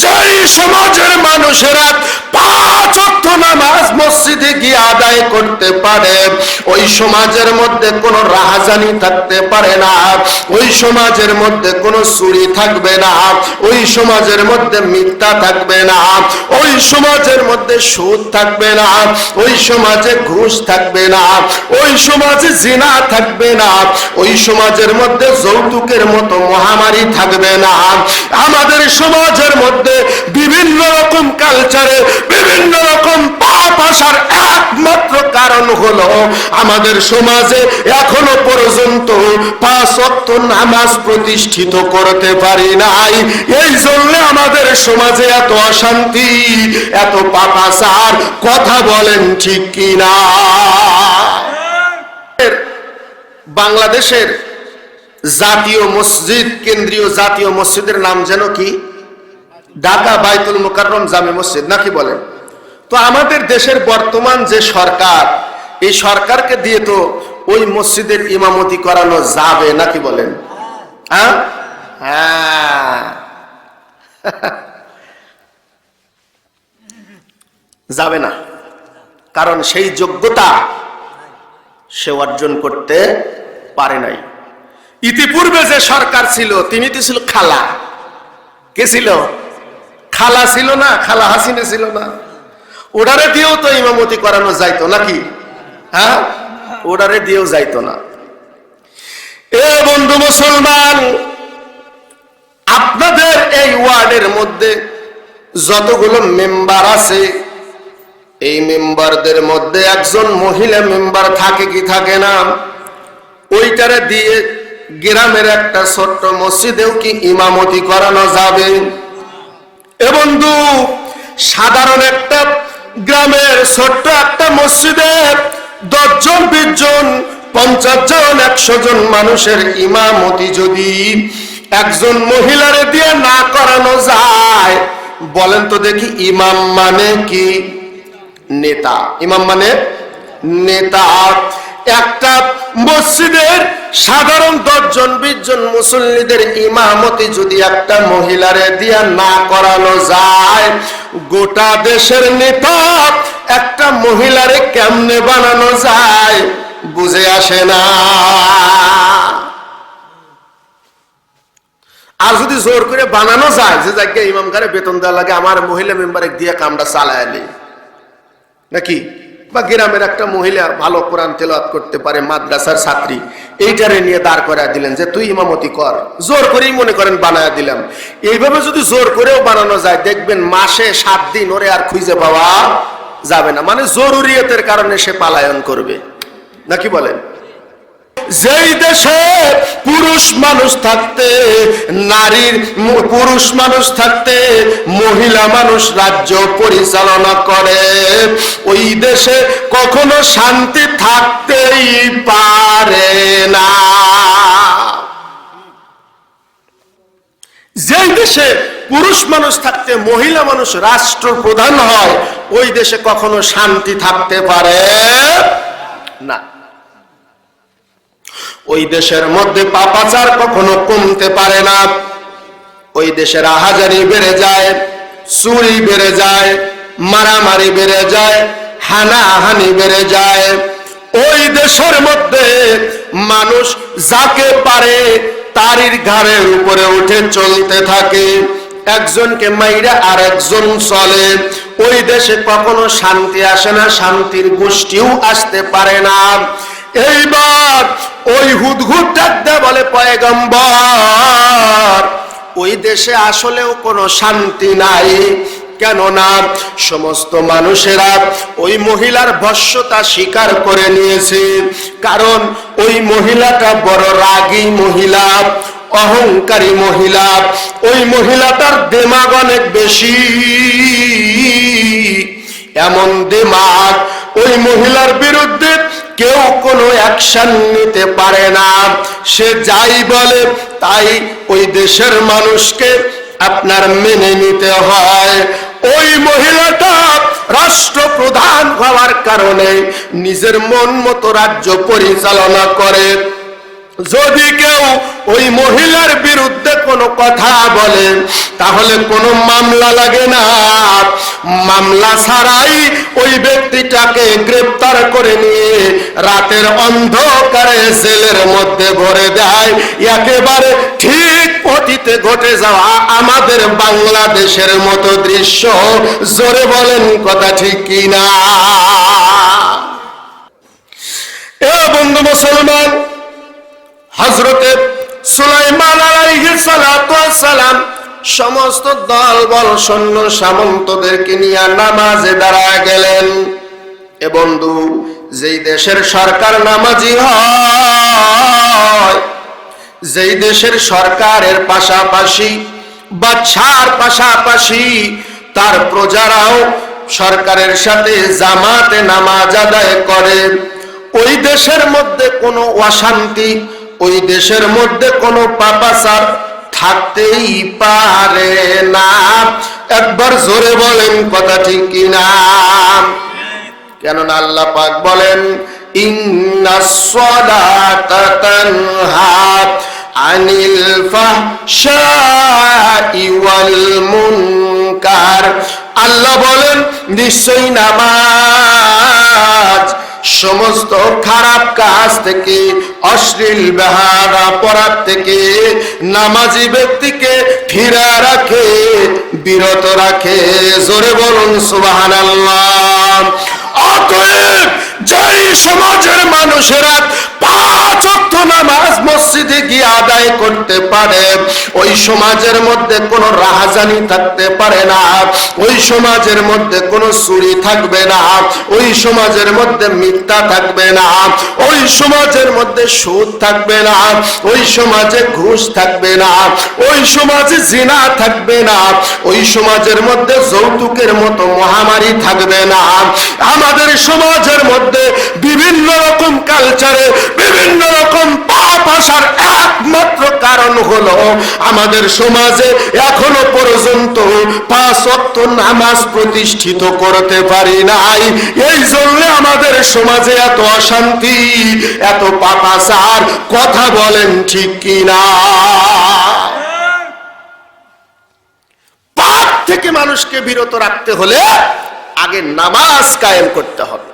যেই সমাজের মানুষেরা পাঁচ অর্থ নামাজ মসজিদে গিয়ে আদায় করতে পারে, ওই সমাজের মধ্যে কোনো রাহাজানি থাকতে পারে না, ওই সমাজের মধ্যে কোনো চুরি থাকবে না, ওই সমাজের মধ্যে মিথ্যা থাকবে না, ওই সমাজের মধ্যে সুদ থাকবে না, ওই সমাজে ঘুষ থাকবে না, ওই সমাজে জিনা থাকবে না, ওই সমাজের মধ্যে যৌতুকের মতো মহামারী থাকবে না। আমাদের সমাজের মধ্যে বিভিন্ন রকম কালচারে বিভিন্ন রকম পাপ আসার একমাত্র কারণ হলো আমাদের সমাজে এখনও পর্যন্ত পাঁচ নামাজ প্রতিষ্ঠিত করতে পারি নাই। এই জন্য আমাদের সমাজে এত অশান্তি, এত পাপাচার কথা বলেন ঠিক কিনা? বাংলাদেশের জাতীয় মসজিদ, কেন্দ্রীয় জাতীয় মসজিদের নাম যেন কি? ঢাকা বাইতুল মোকাররম জামে মসজিদ নাকি বলেন তো আমাদের দেশের বর্তমান যে সরকার, এই সরকারকে দিয়ে তো ওই মসজিদের ইমামতি করানো যাবে নাকি বলেন? হ্যাঁ? হ্যাঁ। যাবে না। কারণ সেই যোগ্যতা সে অর্জন করতে পারে নাই। ইতিপূর্বে যে সরকার ছিল, তিনি তো ছিল খালা। কে ছিল? খালা ছিল না, খালা হাসিনা ছিল না। ওডারে দিয়েও তো ইমামতি করানো যাইতো নাকি? হ্যাঁ? ওডারে দিয়েও যাইতো না। এ বন্ধু মুসলমান, আপনাদের এই ওয়ার্ডের মধ্যে যতগুলো মেম্বার আছে, এই মেম্বারদের মধ্যে একজন মহিলা মেম্বার থাকে কি থাকে না, ওইটারে দিয়ে গ্রামের একটা ছোট্ট মসজিদেও কি ইমামতি করানো যাবে? এ বন্ধু, সাধারণ একটা গ্রামের ছোট্ট একটা মসজিদে দশজন বিশ জন পঞ্চাশ জন, একশো জন মানুষের ইমামতি যদি একজন মহিলারে দিয়ে না করানো যায়, বলেন তো দেখি ইমাম মানে কি? নেতা। ইমাম মানে নেতা। একটা মসজিদের সাধারণ দশজন বিশ জন মুসল্লিদের ইমামতি যদি একটা মহিলারে দিয়া না করানো যায়, গোটা দেশের নেতা একটা মহিলারে কেমনে বানানো যায়, বুঝে আসে না। আর যদি জোর করে বানানো যায়, যে জায়গায় ইমাম কারে বেতন দেওয়া লাগে, আমার মহিলা মেম্বারে দিয়ে কামটা চালায় নাকি? বা গ্রামের একটা মহিলা ভালো কোরআন তেলাওয়াত করতে পারে, মাদ্রাসার ছাত্রী, এইটারে নিয়ে দাঁড় করা দিলেন যে তুই ইমামতি কর। জোর করেই মনে করেন বানায় দিলাম। এইভাবে যদি জোর করেও বানানো যায়, দেখবেন মাসে সাত দিন ওরে আর খুঁজে পাওয়া যাবে না। মানে জরুরিয়তের কারণে সে পালায়ন করবে। নাকি বলেন? যেই দেশে পুরুষ মানুষ থাকতে, নারীর পুরুষ মানুষ থাকতে, মহিলা মানুষ রাজ্য পরিচালনা করে, ওই দেশে কখনো শান্তি থাকতেই পারে না। যেই দেশে পুরুষ মানুষ থাকতে, মহিলা মানুষ রাষ্ট্রপ্রধান হয়, ওই দেশে কখনো শান্তি থাকতে পারে না। ওই দেশের মধ্যে পাপাচার কখনো কমতে পারে না। ওই দেশের আহাজারি বেড়ে যায়, চুরি বেড়ে যায়, মারামারি বেড়ে যায় হানাহানি বেড়ে যায়। ওই দেশের মধ্যে মানুষ যাকে পারে তারির ঘাড়ের উপরে উঠে চলতে থাকে। একজনকে মাইরা আর একজন চলে। ওই দেশে কখনো শান্তি আসে না, শান্তির গোষ্ঠীও আসতে পারে না। এইবার ওই হুদহুদ বলে, পয়গম্বর, ওই দেশে আসলেও কোনো শান্তি নাই। কেননা সমস্ত মানুষেরা ওই মহিলার ভস্যতা স্বীকার করে নিয়েছে। কারণ ওই মহিলাটা বড় রাগী মহিলা, অহংকারী মহিলা। ওই মহিলাটার দেমাগ অনেক বেশি। এমন দেমাগ ওই মহিলার বিরুদ্ধে কেউ কোনো অ্যাকশন নিতে পারে না। সে যাই বলে, তাই ওই দেশের মানুষকে আপনার মেনে নিতে হয়। ওই মহিলাটা রাষ্ট্রপ্রধান হওয়ার কারণে নিজের মন মতো রাজ্য পরিচালনা করে। যদি কেউ ওই মহিলার বিরুদ্ধে কোনো কথা বলে, তাহলে কোনো মামলা লাগে না। মামলা ছাড়াই ওই ব্যক্তিটাকে গ্রেপ্তার করে নিয়ে রাতের অন্ধকারে সেলের মধ্যে ভরে দেয়। একেবারে ঠিক অতীতে ঘটে যাওয়া আমাদের বাংলাদেশের মতো দৃশ্য, জোরে বলেন কথা ঠিক কিনা? বন্ধু মুসলমান হজরতে সুলাইমান সালাম সমস্ত দল, বল, সৈন্য, সামন্তদেরকে নিয়ে নামাজে দাঁড়ায় গেলেন। এ বন্ধু, যেই দেশের সরকার নামাজি হয় যেই দেশের সরকারের পাশাপাশি বা বাচ্চার পাশাপাশি তার প্রজারাও সরকারের সাথে জামাতে নামাজ আদায় করে, ওই দেশের মধ্যে কোনো অশান্তি, ওই দেশের মধ্যে কোনো পাপাচার থাকতেই পারে না। একবার জোরে বলেন কথা ঠিক কিনা? কেননা আল্লাহ পাক বলেন সালাতা তানহা আনিল ফাহশাই ওয়াল মুনকার। আল্লাহ বলেন, নিশ্চয়ই নামাজ সমস্ত খারাপ কাজ থেকে, অশ্লীল বেহার অপরাধ থেকে নামাজি ব্যক্তিকে ফিরা রাখে, বিরত রাখে। জোরে বলুন সুবাহান অতএব যেই সমাজের মানুষেরা পাঁচ নামাজ মসজিদে গিয়ে আদায় করতে পারে, ওই সমাজের মধ্যে কোনো রাহাজানি থাকতে পারে না, ওই সমাজের মধ্যে কোনো চুরি থাকবে না, ওই সমাজের মধ্যে মিথ্যা থাকবে না, ওই সমাজের মধ্যে সুদ থাকবে না, ওই সমাজে ঘুষ থাকবে না, ওই সমাজে জিনা থাকবে না, ওই সমাজের মধ্যে যৌতুকের মতো মহামারী থাকবে না। আমাদের সমাজের মধ্যে বিভিন্ন রকম কালচারে বিভিন্ন রকম পাপ আসার একমাত্র কারণ হলো আমাদের সমাজে এখনও পর্যন্ত পাঁচ নামাজ প্রতিষ্ঠিত করতে পারি নাই। এই জন্য আমাদের সমাজে এত অশান্তি, এত পাপাচার, কথা বলেন ঠিক কিনা? পাপ থেকে মানুষকে বিরত রাখতে হলে আগে নামাজ কায়েম করতে হবে।